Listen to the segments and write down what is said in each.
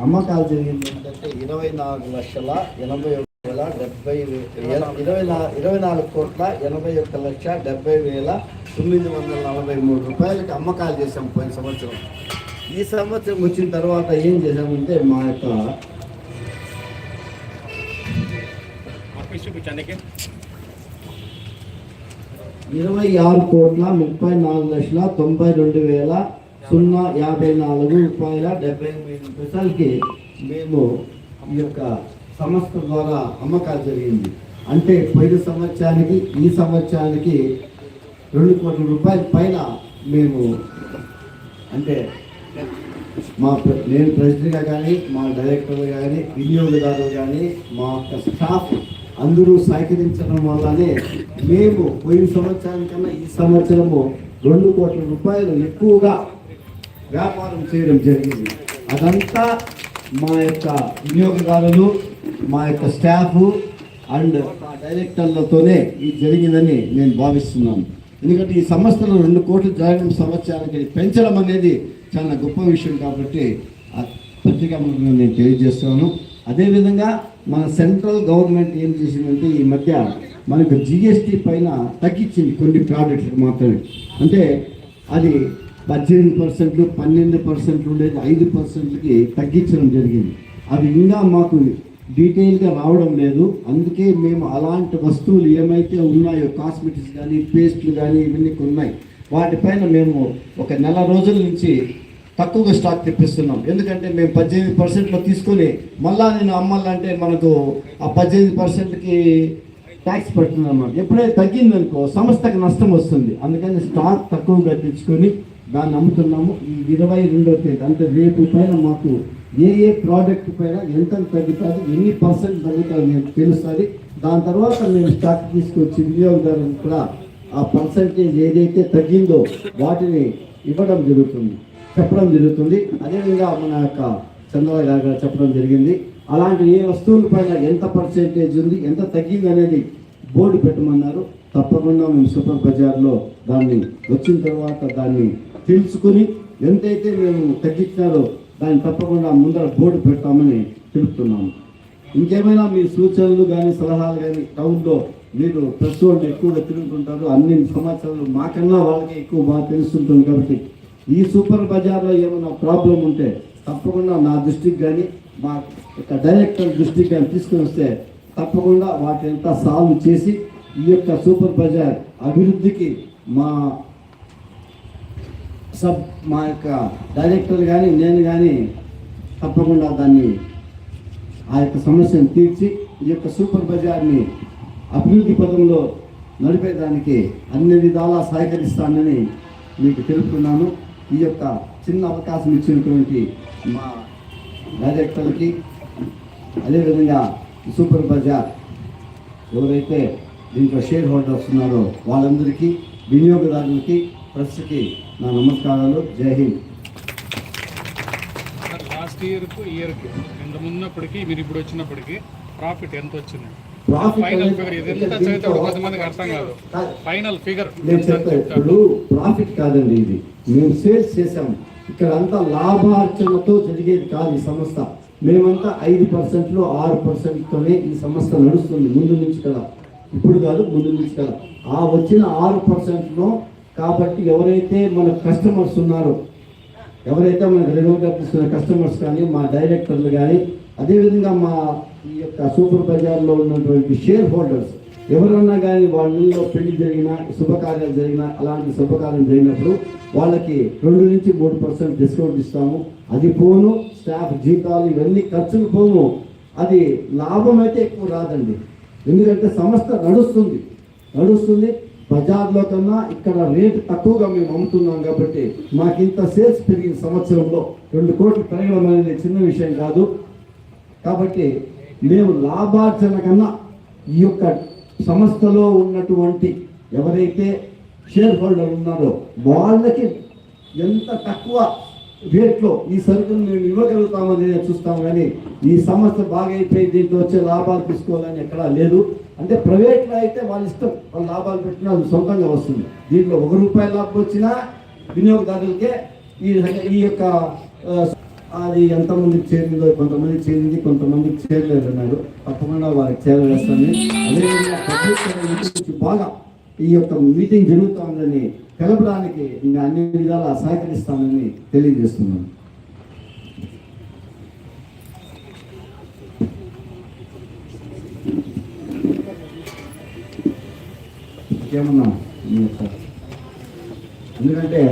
అమ్మకాలు జరిగింది ఏంటంటే ఇరవై నాలుగు లక్షల ఎనభై ఒక వేల డెబ్బై ఇరవై నా ఇరవై నాలుగు కోట్ల ఎనభై ఒక్క లక్ష డెబ్బై వేల తొమ్మిది వందల నలభై మూడు రూపాయలకి అమ్మకాలు చేసాం పోయిన సంవత్సరం. ఈ సంవత్సరం వచ్చిన తర్వాత ఏం చేసామంటే మా యొక్క ఇరవై ఆరు కోట్ల ముప్పై నాలుగు లక్షల తొంభై రెండు వేల సున్నా యాభై నాలుగు రూపాయల డెబ్బై ఎనిమిది పైసలకి మేము ఈ యొక్క సంస్థ ద్వారా అమ్మకాలు జరిగింది. అంటే పోయిన సంవత్సరానికి ఈ సంవత్సరానికి రెండు కోట్ల రూపాయల పైన మేము అంటే మా ప్ర- నేను ప్రెసిడెంట్గా కానీ మా డైరెక్టర్ కానీ వినియోగదారులు కానీ మా యొక్క స్టాఫ్ అందరూ సహకరించడం వల్లనే మేము పోయిన సంవత్సరానికన్నా ఈ సంవత్సరము రెండు కోట్ల రూపాయలు ఎక్కువగా వ్యాపారం చేయడం జరిగింది. అదంతా మా యొక్క వినియోగదారులు మా యొక్క స్టాఫ్ అండ్ డైరెక్టర్లతోనే ఇది జరిగిందని నేను భావిస్తున్నాను. ఎందుకంటే ఈ సంస్థలో రెండు కోట్లు జరగడం సంవత్సరానికి పెంచడం అనేది చాలా గొప్ప విషయం కాబట్టి ఆ పత్రికా నేను తెలియజేస్తున్నాను. అదేవిధంగా మన సెంట్రల్ గవర్నమెంట్ ఏం చేసిందంటే ఈ మధ్య మనకు జిఎస్టీ పైన తగ్గించింది కొన్ని ప్రోడక్ట్స్ మాత్రమే. అంటే అది పద్దెనిమిది పర్సెంట్లు పన్నెండు పర్సెంట్లు ఉండేది ఐదు పర్సెంట్లకి తగ్గించడం జరిగింది. అవి ఇంకా మాకు డీటెయిల్గా రావడం లేదు. అందుకే మేము అలాంటి వస్తువులు ఏమైతే ఉన్నాయో కాస్మెటిక్స్ కానీ పేస్ట్లు కానీ ఇవన్నీ ఉన్నాయి వాటిపైన మేము ఒక నెల రోజుల నుంచి తక్కువగా స్టాక్ తెప్పిస్తున్నాం. ఎందుకంటే మేము పద్దెనిమిది పర్సెంట్లో తీసుకొని మళ్ళా నేను అమ్మాలంటే మనకు ఆ పద్దెనిమిది పర్సెంట్కి ట్యాక్స్ పడుతుంది అన్నమాట ఎప్పుడైతే తగ్గిందనుకో సంస్థకి నష్టం వస్తుంది. అందుకని స్టాక్ తక్కువగా తెచ్చుకొని దాన్ని అమ్ముతున్నాము ఈ ఇరవై రెండో తేదీ అంటే రేపు పైన మాకు ఏ ఏ ప్రోడక్ట్ పైన ఎంత తగ్గుతుంది ఎన్ని పర్సెంట్ తగ్గుతుంది మీకు తెలుస్తుంది. దాని తర్వాత మేము స్టాక్ తీసుకొచ్చి వినియోగదారులకు కూడా ఆ పర్సంటేజ్ ఏదైతే తగ్గిందో వాటిని ఇవ్వడం జరుగుతుంది చెప్పడం జరుగుతుంది. అదేవిధంగా మన యొక్క చంద్రబాబు గారు చెప్పడం జరిగింది. అలాంటి ఏ వస్తువుల పైన ఎంత పర్సెంటేజ్ ఉంది ఎంత తగ్గింది అనేది బోర్డు పెట్టమన్నారు. తప్పకుండా మేము సూపర్ బజార్లో దాన్ని వచ్చిన తర్వాత దాన్ని తెలుసుకుని ఎంతైతే మేము తగ్గించారో దాన్ని తప్పకుండా ముందర బోర్డు పెడతామని తెలుపుతున్నాము ఇంకేమైనా మీ సూచనలు కానీ సలహాలు కానీ టౌన్లో మీరు ప్రెస్ వాళ్ళు ఎక్కువగా తిరుగుతుంటారు. అన్ని సమాచారాలు మాకన్నా వాళ్ళకి ఎక్కువ బాగా తెలుస్తుంటుంది కాబట్టి ఈ సూపర్ బజార్లో ఏమైనా ప్రాబ్లం ఉంటే తప్పకుండా నా దృష్టికి కానీ మా యొక్క డైరెక్టర్ దృష్టికి కానీ తీసుకుని వస్తే తప్పకుండా వాటింతా సాల్వ్ చేసి ఈ యొక్క సూపర్ బజార్ అభివృద్ధికి మా సబ్ మా యొక్క డైరెక్టర్ కానీ నేను కానీ తప్పకుండా దాన్ని ఆ యొక్క సమస్యను తీర్చి ఈ యొక్క సూపర్ బజార్ని అభివృద్ధి పదంలో నడిపేదానికి అన్ని విధాలా సహకరిస్తానని మీకు తెలుపుతున్నాను. ఈ యొక్క చిన్న అవకాశం ఇచ్చినటువంటి మా డైరెక్టర్కి అదేవిధంగా సూపర్ బజార్ ఎవరైతే దీంట్లో షేర్ హోల్డర్స్ ఉన్నారో వాళ్ళందరికీ వినియోగదారులకి ప్రెస్కి నా నమస్కారాలు. జై హింద్. లాస్ట్ ఇయర్కు ఇయర్కి ఎంత ఉన్నప్పటికీ మీరు ఇప్పుడు వచ్చినప్పటికీ ప్రాఫిట్ ఎంత వచ్చింది? ఫైనల్ ఫిగర్ ఇది. ఎంత చదివితే కూడా కొంతమందికి అర్థం కాదు. ఫైనల్ ఫిగర్ నేను చెప్తా ఇప్పుడు ప్రాఫిట్ కాదండి ఇది. మేము సేల్స్ చేసాము ఇక్కడ అంతా లాభార్చనతో జరిగేది కాదు ఈ సంస్థ. మేమంతా ఐదు పర్సెంట్లో ఆరు పర్సెంట్తోనే ఈ సంస్థ నడుస్తుంది. ముందు నుంచి కదా. ఇప్పుడు కాదు ముందు నుంచి కదా. ఆ వచ్చిన ఆరు పర్సెంట్లో కాబట్టి ఎవరైతే మన కస్టమర్స్ ఉన్నారో ఎవరైతే మనకు రెగ్యులర్గా తీసుకున్న కస్టమర్స్ కానీ మా డైరెక్టర్లు కానీ అదేవిధంగా మా ఈ యొక్క సూపర్ బజార్లో ఉన్నటువంటి షేర్ హోల్డర్స్ ఎవరన్నా కానీ వాళ్ళలో పెళ్ళి జరిగినా శుభకార్యాలు జరిగినా అలాంటి శుభకార్యం జరిగినప్పుడు వాళ్ళకి రెండు నుంచి మూడు పర్సెంట్ డిస్కౌంట్ ఇస్తాము. అది పోను స్టాఫ్ జీతాలు ఇవన్నీ ఖర్చులు పోను అది లాభం అయితే ఎక్కువ రాదండి. ఎందుకంటే సంస్థ నడుస్తుంది. నడుస్తుంది. బజార్లో కన్నా ఇక్కడ రేటు తక్కువగా మేము అమ్ముతున్నాం కాబట్టి మాకింత సేల్స్ పెరిగిన సంవత్సరంలో రెండు కోట్లు పెరగడం అనేది చిన్న విషయం కాదు. కాబట్టి మేము లాభార్జన కన్నా ఈ యొక్క సంస్థలో ఉన్నటువంటి ఎవరైతే షేర్ హోల్డర్ ఉన్నారో వాళ్ళకి ఎంత తక్కువ రేట్లో ఈ సరుకులు మేము ఇవ్వగలుగుతామని చూస్తాం కానీ ఈ సమస్య బాగా అయిపోయి దీంట్లో వచ్చే లాభాలు తీసుకోవాలని ఎక్కడా లేదు. అంటే ప్రైవేట్లో అయితే వాళ్ళ ఇష్టం వాళ్ళు లాభాలు పెట్టినా అది సొంతంగా వస్తుంది. దీంట్లో ఒక రూపాయి లాభం వచ్చినా వినియోగదారులకే ఈ ఈ యొక్క అది ఎంతమందికి చేరిందో కొంతమందికి చేరింది కొంతమందికి చేరలేదు అన్నారు తప్పకుండా వారికి చేరవేస్తాను అదేవిధంగా బాగా ఈ యొక్క మీటింగ్ జరుగుతోందని తెలపడానికి ఇంకా అన్ని విధాలా సహకరిస్తానని తెలియజేస్తున్నాను. ఇంకేమన్నా ఎందుకంటే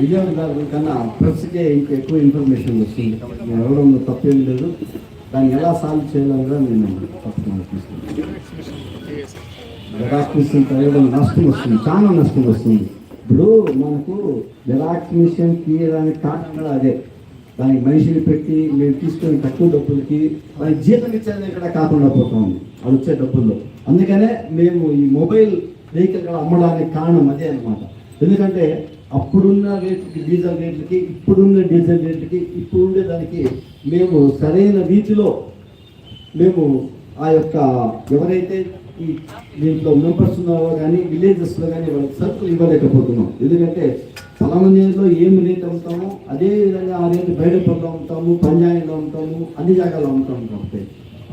వినియోగదారుల కన్నా ప్రెస్కే ఇంకా ఎక్కువ ఇన్ఫర్మేషన్ వస్తుంది. కాబట్టి తప్పేం లేదు. దాన్ని ఎలా సాల్వ్ చేయాలని కూడా నేను తప్పకుండా తీసుకుంటాను జెరాక్స్ మిషన్ తగ్గడం నష్టం వస్తుంది చాలా నష్టం వస్తుంది. ఇప్పుడు మనకు జెరాక్స్ తీయడానికి కారణం కూడా అదే. దానికి మనిషిని పెట్టి మేము తీసుకొని తక్కువ డబ్బులకి దానికి జీతం ఇచ్చేది ఇక్కడ కాకుండా పోతుంది అది వచ్చే డబ్బుల్లో. అందుకనే మేము ఈ మొబైల్ వెహికల్ కూడా అమ్మడానికి కారణం అదే అనమాట ఎందుకంటే అప్పుడున్న రేట్లకి డీజిల్ రేట్లకి ఇప్పుడున్న డీజిల్ రేట్లకి ఇప్పుడుండే దానికి మేము సరైన రీతిలో మేము ఆ యొక్క ఎవరైతే ఈ దీంట్లో మెంబర్స్ ఉన్నారో కానీ విలేజెస్లో కానీ వాళ్ళకి సరుకులు ఇవ్వలేకపోతున్నాం. ఎందుకంటే పలమనేరులో ఏమి రేట్ అమ్ముతామో అదే విధంగా ఆ రేటు బయటపడిలో అమ్ముతాము పంజాయిలో అమ్ముతాము అన్ని జాగాలో అమ్ముతాము కాబట్టి.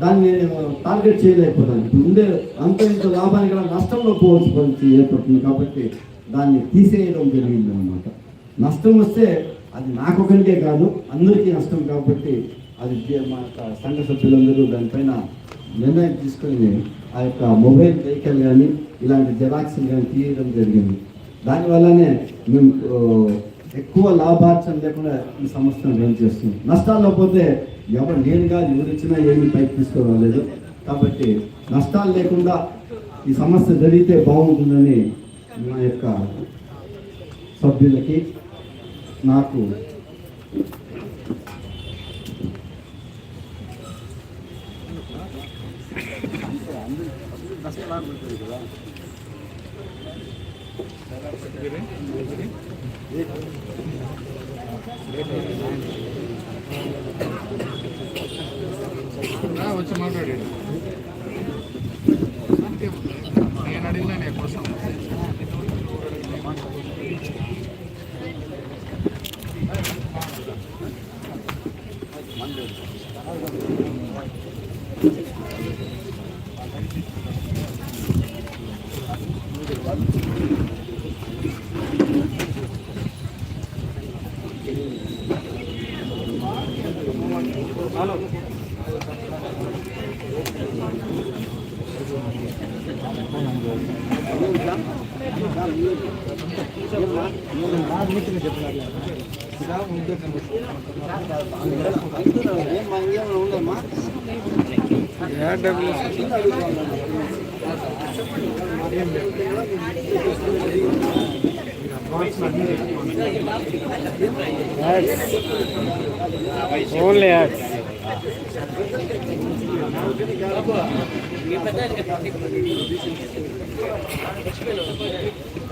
దాన్ని నేను టార్గెట్ చేయలేకపోతాను ఇప్పుడు ఉండే అంత ఇంత లాభానికి కూడా నష్టంలో పోవాల్సి పరిస్థితి ఏర్పడుతుంది కాబట్టి దాన్ని తీసేయడం జరిగింది అనమాట నష్టం వస్తే అది నాకొకరికే కాదు అందరికీ నష్టం కాబట్టి అది మా సంఘ సభ్యులందరూ దానిపైన నిర్ణయం తీసుకొని ఆ యొక్క మొబైల్ వెహికల్ కానీ ఇలాంటి జెరాక్స్ కానీ తీయడం జరిగింది. దానివల్లనే మేము ఎక్కువ లాభార్చన లేకుండా ఈ సంస్థను రన్ చేస్తున్నాం. నష్టాల్లో పోతే ఎవరు నేను కాదు ఎవరిచ్చినా ఏమి పైకి తీసుకురాలేదు. కాబట్టి నష్టాలు లేకుండా ఈ సమస్య జరిగితే బాగుంటుందని నా యొక్క సభ్యులకి నాకు వచ్చి మాట్లాడాడు ఓన్లీ యాడ్స్ ये पता है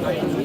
Gracias.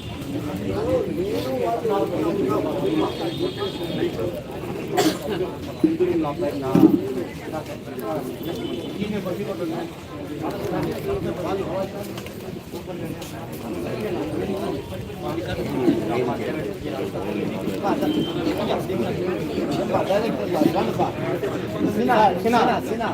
Sina, Sina, Sina.